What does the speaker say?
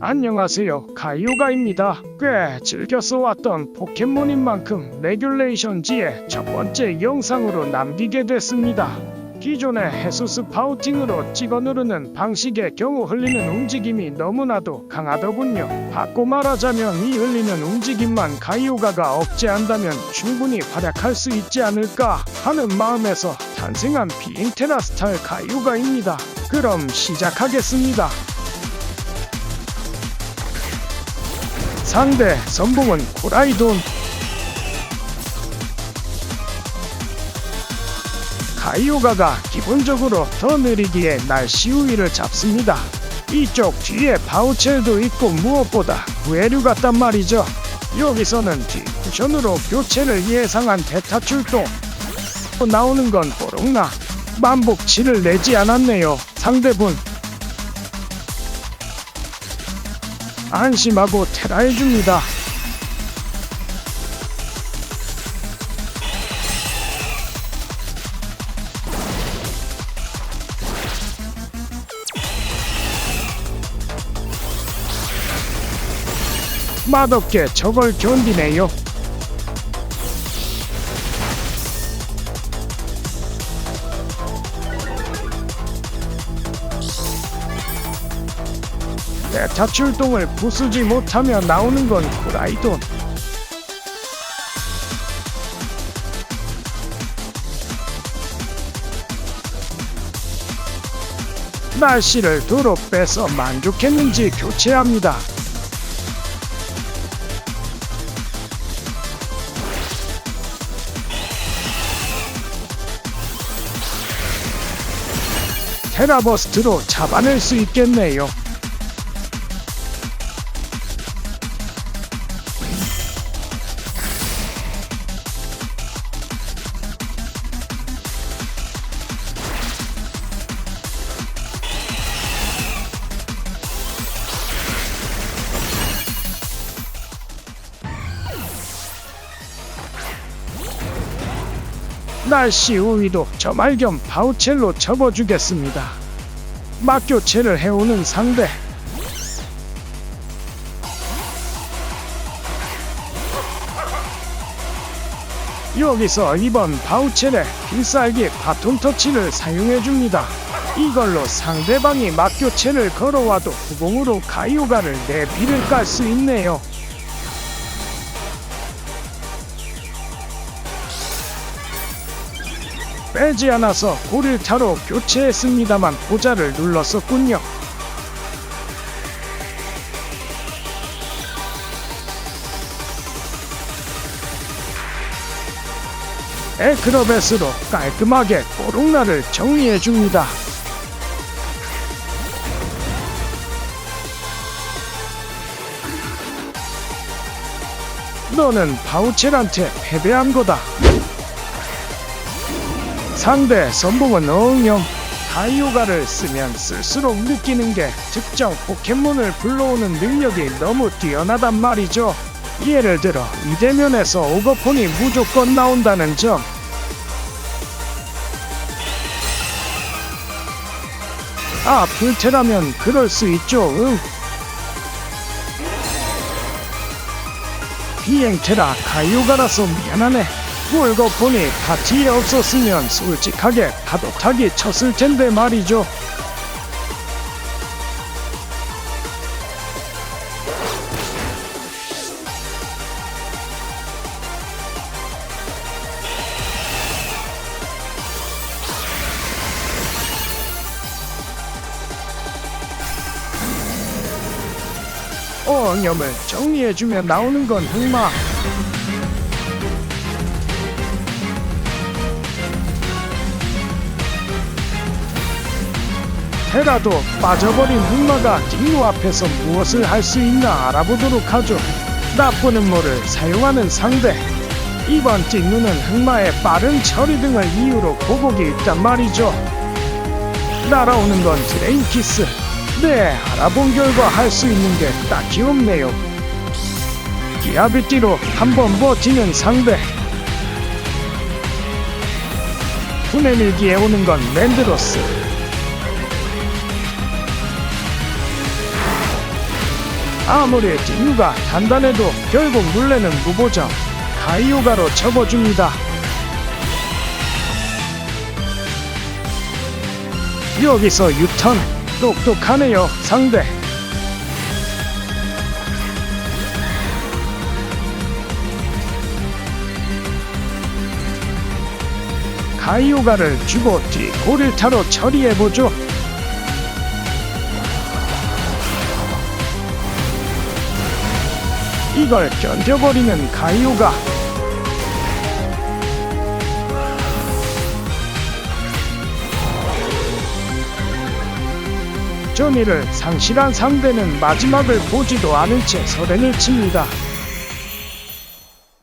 안녕하세요. 가이오가입니다. 꽤 즐겨서 왔던 포켓몬인 만큼 레귤레이션지의 첫 번째 영상으로 남기게 됐습니다. 기존의 헤수스 파우팅으로 찍어 누르는 방식의 경우 흘리는 움직임이 너무나도 강하더군요. 바꿔 말하자면 이 흘리는 움직임만 가이오가가 억제한다면 충분히 활약할 수 있지 않을까 하는 마음에서 탄생한 비행테라 스타일 가이오가입니다. 그럼 시작하겠습니다. 상대 선봉은 코라이돈 가이오가가 기본적으로 더 느리기에 날씨 우위를 잡습니다. 이쪽 뒤에 바우첼도 있고 무엇보다 구애류 같단 말이죠. 여기서는 뒤 쿠션으로 교체를 예상한 대타 출동 또 나오는 건 보롱나 만복치를 내지 않았네요. 상대분 안심하고 테라해줍니다. 맛없게 저걸 견디네요. 대타 출동을 부수지 못하며 나오는 건 쿠라이돈. 날씨를 도로 빼서 만족했는지 교체합니다. 테라버스트로 잡아낼 수 있겠네요. 날씨 우위도 저말겸 바우첼로 접어주겠습니다. 막교체를 해오는 상대. 여기서 이번 바우첼의 필살기 바톤 터치를 사용해줍니다. 이걸로 상대방이 막교체를 걸어와도 후공으로 가이오가를 내비를 깔 수 있네요. 빼지 않아서 고릴타로 교체했습니다만 보자를 눌렀었군요. 에크로베스로 깔끔하게 꼬롱나를 정리해줍니다. 너는 바우첼한테 패배한 거다. 상대 선봉은 어흥형 다이오가를 쓰면 쓸수록 느끼는 게 특정 포켓몬을 불러오는 능력이 너무 뛰어나단 말이죠. 예를 들어 이대면에서 오버폰이 무조건 나온다는 점. 아, 불테라면 그럴 수 있죠, 응. 비행테라 가이오가라서 미안하네. 물고 보니 파티에 없었으면 솔직하게 파도 타기 쳤을 텐데 말이죠. 어념을 정리해주며 나오는 건 흑마. 테라도 빠져버린 흑마가 딩루 앞에서 무엇을 할 수 있나 알아보도록 하죠. 나쁜 음모를 사용하는 상대. 이번 딩루는 흑마의 빠른 처리 등을 이유로 보복이 있단 말이죠. 날아오는 건 드레인키스. 네, 알아본 결과 할 수 있는 게 딱히 없네요. 기아비띠로 한번 버티는 상대. 분해 밀기에 오는 건 랜드로스. 아무리 뒷류가 단단해도 결국 물레는 무보정 가이오가로 접어줍니다. 여기서 유턴. 똑똑하네요 상대. 가이오가를 주고 뒤 고릴타로 처리해보죠 이걸 견뎌버리는 가이오가 전의를 상실한 상대는 마지막을 보지도 않은 채 서렌을 칩니다.